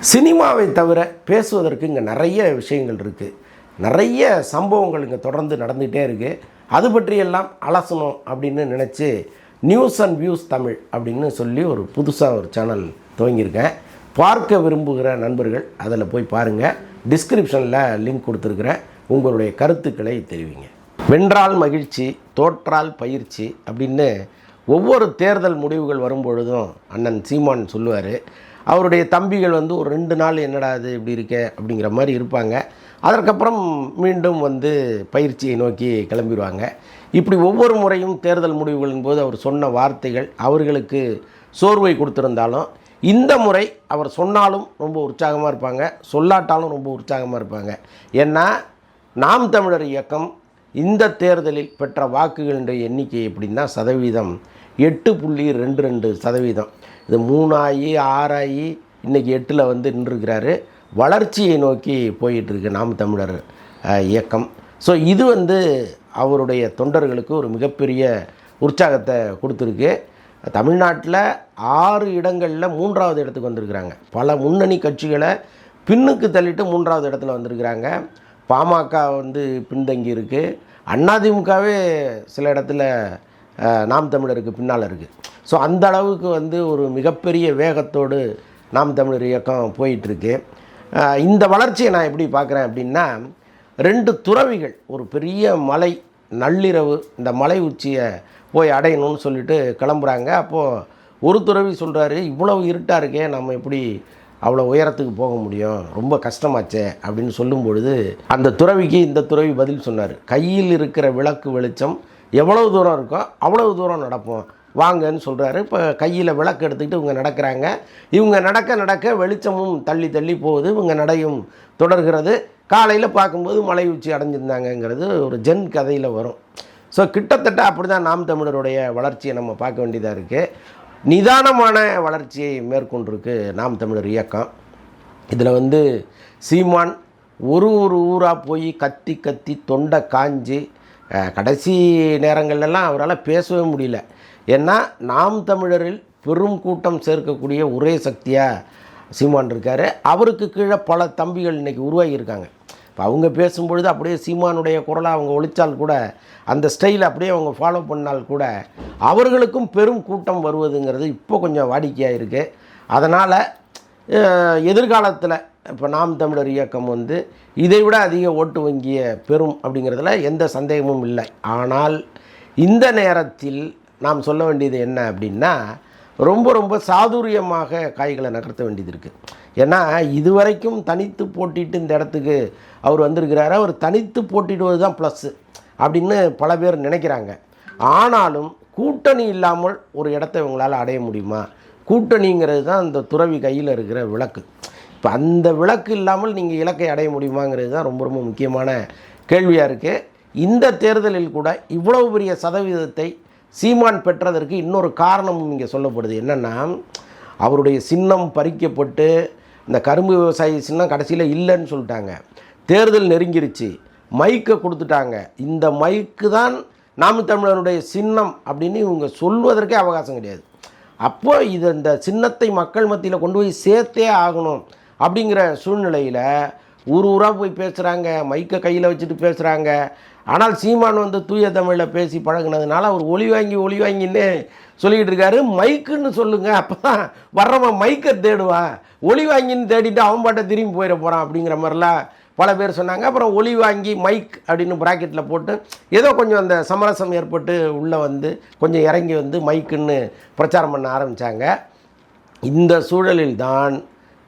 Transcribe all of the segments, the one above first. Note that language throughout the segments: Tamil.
சினிமாவை தவிர பேசுவதற்கு இங்கே நிறைய விஷயங்கள் இருக்குது நிறைய சம்பவங்கள் இங்கே தொடர்ந்து நடந்துகிட்டே இருக்குது அது பற்றியெல்லாம் அலசணும் அப்படின்னு நினச்சி நியூஸ் அண்ட் வியூஸ் தமிழ் அப்படின்னு சொல்லி ஒரு புதுசாக ஒரு சேனல் துவங்கியிருக்கேன். பார்க்க விரும்புகிற நண்பர்கள் அதில் போய் பாருங்கள் டிஸ்கிரிப்ஷனில் லிங்க் கொடுத்துருக்குறேன். உங்களுடைய கருத்துக்களை தெரிவிங்க. வென்றால் மகிழ்ச்சி தோற்றால் பயிற்சி அப்படின்னு ஒவ்வொரு தேர்தல் முடிவுகள் வரும்பொழுதும் அண்ணன் சீமான் சொல்லுவார். அவருடைய தம்பிகள் வந்து ஒரு ரெண்டு நாள் என்னடா இது இப்படி இருக்கே அப்படிங்கிற மாதிரி இருப்பாங்க. அதற்கப்புறம் மீண்டும் வந்து பயிற்சியை நோக்கி கிளம்பிடுவாங்க. இப்படி ஒவ்வொரு முறையும் தேர்தல் முடிவுகளின் போது அவர் சொன்ன வார்த்தைகள் அவர்களுக்கு சோர்வை கொடுத்துருந்தாலும் இந்த முறை அவர் சொன்னாலும் ரொம்ப உற்சாகமாக இருப்பாங்க. சொல்லாட்டாலும் ரொம்ப உற்சாகமாக இருப்பாங்க. ஏன்னா நாம் தமிழர் இயக்கம் இந்த தேர்தலில் பெற்ற வாக்குகளினுடைய எண்ணிக்கை எப்படின்னா சதவீதம். எட்டு புள்ளி ரெண்டு ரெண்டு சதவீதம். இது மூணாகி ஆறாகி இன்றைக்கி எட்டில் வந்து நின்றுருக்கிறாரு. வளர்ச்சியை நோக்கி போயிட்டுருக்கு நாம் தமிழர் இயக்கம். ஸோ இது வந்து அவருடைய தொண்டர்களுக்கு ஒரு மிகப்பெரிய உற்சாகத்தை கொடுத்துருக்கு. தமிழ்நாட்டில் ஆறு இடங்களில் மூன்றாவது இடத்துக்கு வந்திருக்கிறாங்க. பல முன்னணி கட்சிகளை பின்னுக்கு தள்ளிட்டு மூன்றாவது இடத்துல வந்திருக்கிறாங்க. பாமக வந்து பின்தங்கி இருக்குது அதிமுகவே சில இடத்துல நாம் தமிழருக்கு பின்னால் இருக்குது ஸோ அந்த அளவுக்கு வந்து ஒரு மிகப்பெரிய வேகத்தோடு நாம் தமிழர் இயக்கம் போயிட்டுருக்கு. இந்த வளர்ச்சியை நான் எப்படி பார்க்குறேன் அப்படின்னா ரெண்டு துறவிகள் ஒரு பெரிய மலை நள்ளிரவு இந்த மலை உச்சியை போய் அடையணும்னு சொல்லிட்டு கிளம்புறாங்க. அப்போது ஒரு துறவி சொல்கிறாரு இவ்வளவு இருட்டாக இருக்கே நம்ம எப்படி அவ்வளோ உயரத்துக்கு போக முடியும்? ரொம்ப கஷ்டமாச்சே அப்படின்னு சொல்லும் பொழுது அந்த துறவிக்கு இந்த துறவி பதில் சொன்னார். கையில் இருக்கிற விளக்கு வெளிச்சம் எவ்வளவு தூரம் இருக்கோ அவ்வளவு தூரம் நடப்போம். வாங்கன்னு சொல்கிறாரு இப்போ கையில் விளக்கு எடுத்துக்கிட்டு இவங்க நடக்கிறாங்க. இவங்க நடக்க நடக்க வெளிச்சமும் தள்ளி தள்ளி போகுது. இவங்க நடையும் தொடர்கிறது. காலையில் பார்க்கும்போது மலை உச்சி அடைஞ்சிருந்தாங்கங்கிறது ஒரு ஜென் கதையில் வரும். ஸோ கிட்டத்தட்ட அப்படி தான் நாம் தமிழருடைய வளர்ச்சியை நம்ம பார்க்க வேண்டியதாக இருக்குது நிதானமான வளர்ச்சியை மேற்கொண்டிருக்கு நாம் தமிழர் இயக்கம். இதில் வந்து சீமான் ஒரு ஒரு ஊராக போய் கத்தி கத்தி தொண்டை காஞ்சி கடைசி நேரங்கள்லாம் அவரால் பேசவே முடியல. ஏன்னா நாம் தமிழரில் பெரும் கூட்டம் சேர்க்கக்கூடிய ஒரே சக்தியாக சீமான் இருக்கார். அவருக்கு கீழே பல தம்பிகள் இன்றைக்கி உருவாகியிருக்காங்க. இப்போ அவங்க பேசும்பொழுது அப்படியே சீமானுடைய குரலை அவங்க ஒழித்தால் கூட அந்த ஸ்டைலை அப்படியே அவங்க ஃபாலோ பண்ணால் கூட அவர்களுக்கும் பெரும் கூட்டம் வருவதுங்கிறது இப்போ கொஞ்சம் வாடிக்கையாக இருக்குது அதனால் எதிர்காலத்தில் இப்போ நாம் தமிழர் இயக்கம் வந்து இதை விட அதிக ஓட்டு வங்கிய பெறும் அப்படிங்கிறதுல எந்த சந்தேகமும் இல்லை. ஆனால் இந்த நேரத்தில் நாம் சொல்ல வேண்டியது என்ன அப்படின்னா ரொம்ப ரொம்ப சாதுரியமாக காய்களை நகர்த்த வேண்டியது இருக்குது ஏன்னா இதுவரைக்கும் தனித்து போட்டிட்டு இந்த இடத்துக்கு அவர் வந்திருக்கிறாரு. அவர் தனித்து போட்டிடுவது தான் ப்ளஸ்ஸு அப்படின்னு பல பேர் நினைக்கிறாங்க. ஆனாலும் கூட்டணி இல்லாமல் ஒரு இடத்த இவங்களால் அடைய முடியுமா? கூட்டணிங்கிறது தான் அந்த துறவி கையில் இருக்கிற விளக்கு. இப்போ அந்த விளக்கு இல்லாமல் நீங்கள் இலக்கை அடைய முடியுமாங்கிறது தான் ரொம்ப ரொம்ப முக்கியமான கேள்வியாக இருக்குது இந்த தேர்தலில் கூட இவ்வளவு பெரிய சதவீதத்தை சீமான் பெற்றதற்கு இன்னொரு காரணமும் இங்கே சொல்லப்படுது. என்னென்னா அவருடைய சின்னம் பறிக்கப்பட்டு இந்த கரும்பு விவசாயி சின்னம் கடைசியில் இல்லைன்னு சொல்லிட்டாங்க. தேர்தல் நெருங்கிருச்சு. மைக்கை கொடுத்துட்டாங்க. இந்த மைக்கு தான் நாம் தமிழனுடைய சின்னம் அப்படின்னு இவங்க சொல்வதற்கே அவகாசம் கிடையாது. அப்போ இது இந்த சின்னத்தை மக்கள் மத்தியில் கொண்டு போய் சேர்த்தே ஆகணும் அப்படிங்கிற சூழ்நிலையில் ஊர் ஊராக போய் பேசுகிறாங்க மைக்கை கையில் வச்சுட்டு பேசுகிறாங்க ஆனால் சீமான் வந்து தூய தமிழில் பேசி பழகுனதுனால அவர் ஒளி வாங்கி ஒளி வாங்கின்னு சொல்லிக்கிட்டு இருக்காரு. மைக்குன்னு சொல்லுங்கள் அப்போ தான் வர்றவன் மைக்கை தேடுவான் ஒளி வாங்கின்னு தேடிட்டு அவன் பாட்டை திரும்பி போயிட போகிறான் அப்படிங்கிற மாதிரிலாம் பல பேர் சொன்னாங்க. அப்புறம் ஒளி வாங்கி மைக் அப்படின்னு ப்ராக்கெட்டில் போட்டு ஏதோ கொஞ்சம் அந்த சமரசம் ஏற்பட்டு உள்ளே வந்து கொஞ்சம் இறங்கி வந்து மைக்குன்னு பிரச்சாரம் பண்ண ஆரம்பித்தாங்க இந்த சூழலில் தான்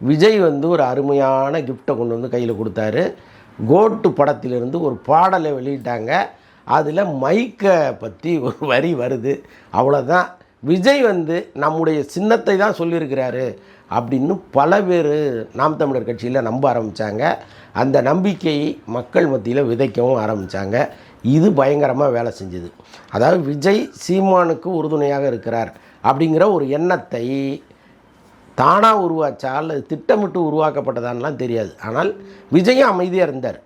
விஜய் வந்து ஒரு அருமையான கிஃப்ட்டை கொண்டு வந்து கையில் கொடுத்தாரு. கோட்டு படத்திலிருந்து ஒரு பாடலை வெளியிட்டாங்க. அதில் மைக்கை பற்றி ஒரு வரி வருது. அவ்வளோதான் விஜய் வந்து நம்முடைய சின்னத்தை தான் சொல்லியிருக்கிறாரு அப்படின்னு பல பேர் நாம் தமிழர் கட்சியில் நம்ப ஆரம்பித்தாங்க அந்த நம்பிக்கையை மக்கள் மத்தியில் விதைக்கவும் ஆரம்பித்தாங்க இது பயங்கரமாக வேலை செஞ்சுது. அதாவது விஜய் சீமானுக்கு உறுதுணையாக இருக்கிறார் அப்படிங்கிற ஒரு எண்ணத்தை தானாக உருவாச்சா அல்லது திட்டமிட்டு உருவாக்கப்பட்டதான்லாம் தெரியாது. ஆனால் விஜயும் அமைதியாக இருந்தார்.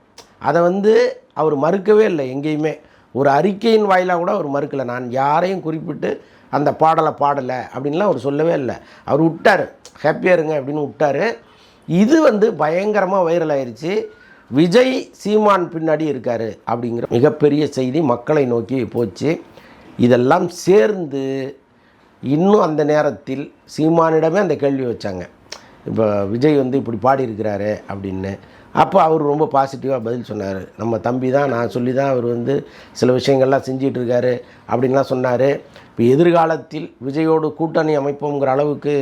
அதை வந்து அவர் மறுக்கவே இல்லை எங்கேயுமே. ஒரு அறிக்கையின் வாயிலாக கூட அவர் மறுக்கலை. நான் யாரையும் குறிப்பிட்டு அந்த பாடலை பாடலை அப்படின்லாம் அவர் சொல்லவே இல்லை. அவர் விட்டார். ஹாப்பியாக இருங்க அப்படின்னு விட்டார். இது வந்து பயங்கரமாக வைரல் ஆயிடுச்சு விஜய் சீமான் பின்னாடி இருக்கார் அப்படிங்கிற மிகப்பெரிய செய்தி மக்களை நோக்கி போச்சு. இதெல்லாம் சேர்ந்து இன்னும் அந்த நேரத்தில் சீமானிடமே அந்த கேள்வி வச்சாங்க. இப்போ விஜய் வந்து இப்படி பாடியிருக்கிறாரு அப்படின்னு. அப்போ அவர் ரொம்ப பாசிட்டிவாக பதில் சொன்னார். நம்ம தம்பி தான் நான் சொல்லி தான் அவர் வந்து சில விஷயங்கள்லாம் செஞ்சிட்டு இருக்காரு அப்படின்லாம் சொன்னார். இப்போ எதிர்காலத்தில் விஜயோடு கூட்டணி அமைப்போங்கிற அளவுக்கு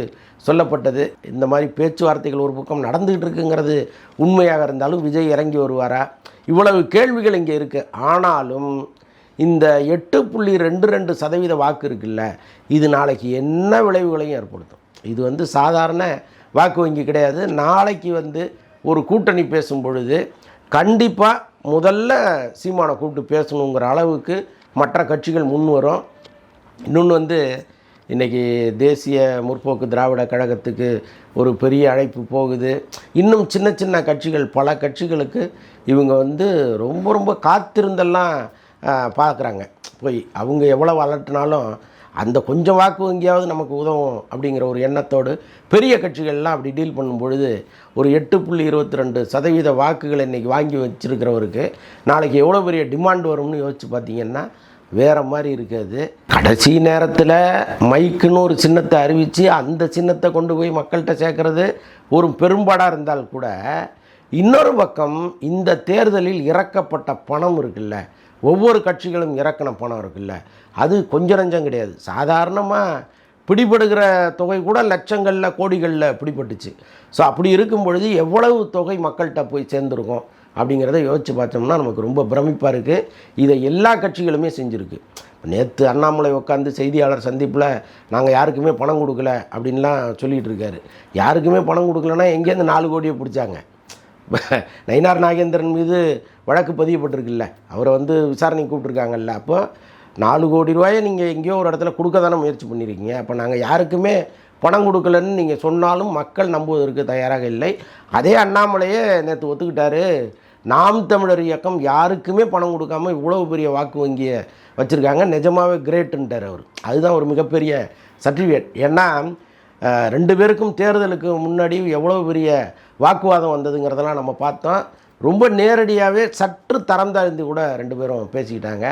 சொல்லப்பட்டது. இந்த மாதிரி பேச்சுவார்த்தைகள் ஒரு பக்கம் நடந்துகிட்டு இருக்குங்கிறது உண்மையாக இருந்தாலும் விஜய் இறங்கி வருவாரா? இவ்வளவு கேள்விகள் இங்கே இருக்குது ஆனாலும் இந்த எட்டு புள்ளி ரெண்டு ரெண்டு சதவீத வாக்கு இருக்குல்ல இது நாளைக்கு என்ன விளைவுகளையும் ஏற்படுத்தும்? இது வந்து சாதாரண வாக்கு வங்கி கிடையாது. நாளைக்கு வந்து ஒரு கூட்டணி பேசும் பொழுது கண்டிப்பாக முதல்ல சீமானை கூப்பிட்டு பேசணுங்கிற அளவுக்கு மற்ற கட்சிகள் முன் வரும். இன்னொன்று வந்து இன்றைக்கி தேசிய முற்போக்கு திராவிட கழகத்துக்கு ஒரு பெரிய அழைப்பு போகுது. இன்னும் சின்ன சின்ன கட்சிகள் பல கட்சிகளுக்கு இவங்க வந்து ரொம்ப ரொம்ப காத்திருந்தெல்லாம் பார்க்குறாங்க. போய் அவங்க எவ்வளோ அலட்டினாலும் அந்த கொஞ்சம் வாக்கு எங்கேயாவது நமக்கு உதவும் அப்படிங்கிற ஒரு எண்ணத்தோடு பெரிய கட்சிகள்லாம் அப்படி டீல் பண்ணும் பொழுது ஒரு எட்டு புள்ளி இருபத்தி ரெண்டு சதவீத வாக்குகளை இன்றைக்கி வாங்கி வச்சிருக்கிறவருக்கு நாளைக்கு எவ்வளோ பெரிய டிமாண்ட் வரும்னு யோசிச்சு பார்த்தீங்கன்னா வேறு மாதிரி இருக்காது கடைசி நேரத்தில் மைக்குன்னு ஒரு சின்னத்தை அறிவித்து அந்த சின்னத்தை கொண்டு போய் மக்கள்கிட்ட சேர்க்குறது ஒரு பெரும்பாடாக இருந்தால் கூட இன்னொரு பக்கம் இந்த தேர்தலில் இறக்கப்பட்ட பணம் இருக்குல்ல ஒவ்வொரு கட்சிகளும் இறக்கின பணம் இருக்குல்ல அது கொஞ்சம் நஞ்சம் கிடையாது. சாதாரணமாக பிடிபடுகிற தொகை கூட லட்சங்களில் கோடிகளில் பிடிபட்டுச்சு. ஸோ அப்படி இருக்கும் பொழுது எவ்வளவு தொகை மக்கள்கிட்ட போய் சேர்ந்துருக்கோம் அப்படிங்கிறத யோசித்து பார்த்தோம்னா நமக்கு ரொம்ப பிரமிப்பாக இருக்குது இதை எல்லா கட்சிகளுமே செஞ்சுருக்கு. நேற்று அண்ணாமலை உட்காந்து செய்தியாளர் சந்திப்பில் நாங்கள் யாருக்குமே பணம் கொடுக்கல அப்படின்லாம் சொல்லிகிட்டு இருக்காரு. யாருக்குமே பணம் கொடுக்கலன்னா எங்கேருந்து நாலு கோடியை பிடிச்சாங்க? நயினார் நாகேந்திரன் மீது வழக்கு பதியப்பட்டிருக்குல்ல. அவரை வந்து விசாரணைக்கு கூப்பிட்ருக்காங்கல்ல அப்போ நாலு கோடி ரூபாயை நீங்கள் எங்கேயோ ஒரு இடத்துல கொடுக்க தானே முயற்சி பண்ணியிருக்கீங்க அப்போ நாங்கள் யாருக்குமே பணம் கொடுக்கலன்னு நீங்கள் சொன்னாலும் மக்கள் நம்புவதற்கு தயாராக இல்லை. அதே அண்ணாமலையே நேற்று ஒத்துக்கிட்டாரு. நாம் தமிழர் இயக்கம் யாருக்குமே பணம் கொடுக்காம இவ்வளவு பெரிய வாக்கு வங்கியை வச்சுருக்காங்க. நிஜமாவே கிரேட்டுன்ட்டார் அவர். அதுதான் ஒரு மிகப்பெரிய சர்டிஃபிகேட். ஏன்னா ரெண்டு பேருக்கும் தேர்தலுக்கு முன்னாடி எவ்வளோ பெரிய வாக்குவாதம் வந்ததுங்கிறதெல்லாம் நம்ம பார்த்தோம். ரொம்ப நேரடியாகவே சற்று தரம் தாழ்ந்து கூட ரெண்டு பேரும் பேசிக்கிட்டாங்க.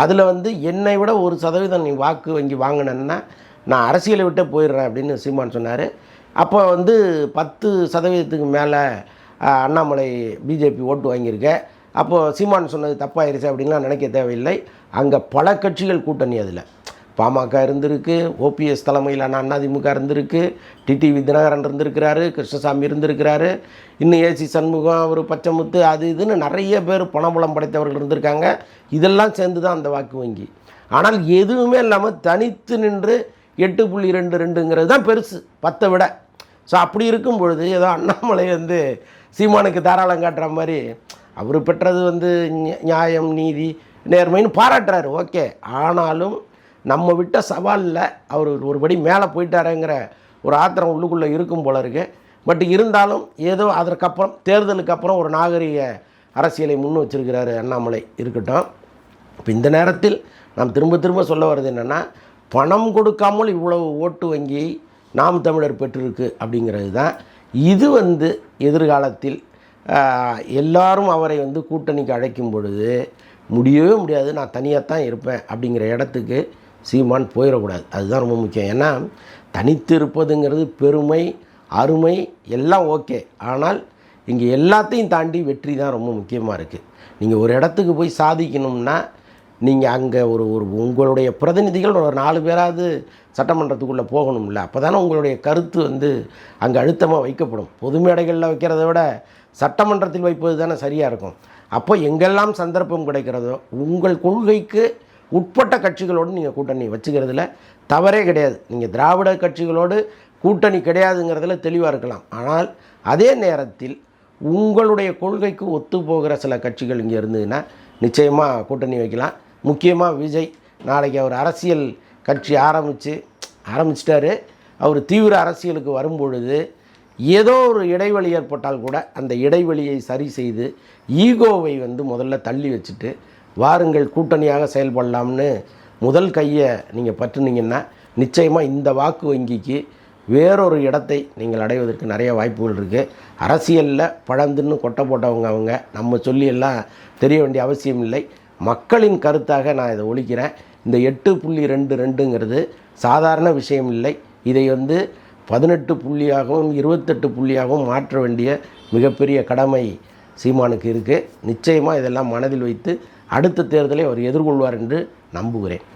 அதில் வந்து என்னை விட ஒரு சதவீதம் நீ வாக்கு வங்கி வாங்கினேன்னா நான் அரசியலை விட்டே போயிடுறேன் அப்படின்னு சீமான் சொன்னார். அப்போ வந்து பத்து சதவீதத்துக்கு மேலே அண்ணாமலை பிஜேபி ஓட்டு வாங்கியிருக்க. அப்போது சீமான் சொன்னது தப்பாயிருச்சு அப்படின்லாம் நினைக்க தேவையில்லை. அங்கே பல கட்சிகள் கூட்டணி அதில். பாமக இருந்திருக்கு ஓபிஎஸ் தலைமையிலான அதிமுக இருந்திருக்கு டிடிவி தினகரன் இருந்திருக்கிறாரு கிருஷ்ணசாமி இருந்திருக்கிறாரு இன்னும் ஏசி சண்முகம் அவர் பச்சைமுத்து அது இதுன்னு நிறைய பேர் பணபலம் படைத்தவர்கள் இருந்திருக்காங்க. இதெல்லாம் சேர்ந்து தான் அந்த வாக்கு வங்கி. ஆனால் எதுவுமே இல்லாமல் தனித்து நின்று எட்டு புள்ளி ரெண்டு ரெண்டுங்கிறது தான் பெருசு பத்தை விட. ஸோ அப்படி இருக்கும் பொழுது ஏதோ அண்ணாமலை வந்து சீமானுக்கு தாராளம் காட்டுற மாதிரி அவர் பெற்றது வந்து நியாயம் நீதி நேர்மைன்னு பாராட்டுறாரு. ஓகே. ஆனாலும் நம்ம விட்ட சவாலில் அவர் ஒருபடி மேலே போயிட்டாருங்கிற ஒரு ஆத்திரம் உள்ளுக்குள்ளே இருக்கும் போல இருக்கு. பட் இருந்தாலும் ஏதோ அதற்கப்புறம் தேர்தலுக்கு அப்புறம் ஒரு நாகரிக அரசியலை முன் வச்சிருக்கிறாரு அண்ணாமலை இருக்கட்டும். இப்போ இந்த நேரத்தில் நாம் திரும்ப திரும்ப சொல்ல வர்றது என்னென்னா பணம் கொடுக்காமல் இவ்வளவு ஓட்டு வங்கி நாம் தமிழர் பெற்றிருக்கு அப்படிங்கிறது தான் இது வந்து எதிர்காலத்தில் எல்லாரும் அவரை வந்து கூட்டணிக்கு அழைக்கும் பொழுது முடியவே முடியாது நான் தனியாக தான் இருப்பேன் அப்படிங்கிற இடத்துக்கு சீமான் போயிடக்கூடாது. அதுதான் ரொம்ப முக்கியம். ஏன்னா தனித்து இருப்பதுங்கிறது பெருமை அருமை எல்லாம் ஓகே. ஆனால் இங்கே எல்லாத்தையும் தாண்டி வெற்றி தான் ரொம்ப முக்கியமாக இருக்குது நீங்கள் ஒரு இடத்துக்கு போய் சாதிக்கணும்னா நீங்கள் அங்கே ஒரு ஒரு உங்களுடைய பிரதிநிதிகள் ஒரு நாலு பேராவது சட்டமன்றத்துக்குள்ளே போகணும்ல. அப்போ தானே உங்களுடைய கருத்து வந்து அங்கே அழுத்தமாக வைக்கப்படும். பொது மேடைகளில் வைக்கிறத விட சட்டமன்றத்தில் வைப்பது தானே சரியாக இருக்கும். அப்போ எங்கெல்லாம் சந்தர்ப்பம் கிடைக்கிறதோ உங்கள் கொள்கைக்கு உட்பட்ட கட்சிகளோடு நீங்கள் கூட்டணி வச்சுக்கிறதுல தவறே கிடையாது. நீங்கள் திராவிட கட்சிகளோடு கூட்டணி கிடையாதுங்கிறதுல தெளிவாக இருக்கலாம். ஆனால் அதே நேரத்தில் உங்களுடைய கொள்கைக்கு ஒத்து போகிற சில கட்சிகள் இங்கே இருந்ததுன்னா நிச்சயமாக கூட்டணி வைக்கலாம். முக்கியமாக விஜய். நாளைக்கு அவர் அரசியல் கட்சி ஆரம்பித்து ஆரம்பிச்சிட்டாரு. அவர் தீவிர அரசியலுக்கு வரும்பொழுது ஏதோ ஒரு இடைவெளி ஏற்பட்டால் கூட அந்த இடைவெளியை சரி செய்து ஈகோவை வந்து முதல்ல தள்ளி வச்சுட்டு வாருங்கள் கூட்டணியாக செயல்படலாம்னு முதல் கையை நீங்கள் பற்றினீங்கன்னா நிச்சயமாக இந்த வாக்கு வங்கிக்கு வேறொரு இடத்தை நீங்கள் அடைவதற்கு நிறைய வாய்ப்புகள் இருக்குது அரசியலில் பழந்துன்னு கொட்டை போட்டவங்க அவங்க. நம்ம சொல்லியெல்லாம் தெரிய வேண்டிய அவசியம் இல்லை. மக்களின் கருத்தாக நான் இதை ஒழிக்கிறேன். இந்த எட்டு புள்ளி ரெண்டு ரெண்டுங்கிறது சாதாரண விஷயம் இல்லை. இதை வந்து பதினெட்டு புள்ளியாகவும் இருபத்தெட்டு புள்ளியாகவும் மாற்ற வேண்டிய மிகப்பெரிய கடமை சீமானுக்கு இருக்குது நிச்சயமாக இதெல்லாம் மனதில் வைத்து அடுத்த தேர்தலை அவர் எதிர்கொள்வார் என்று நம்புகிறேன்.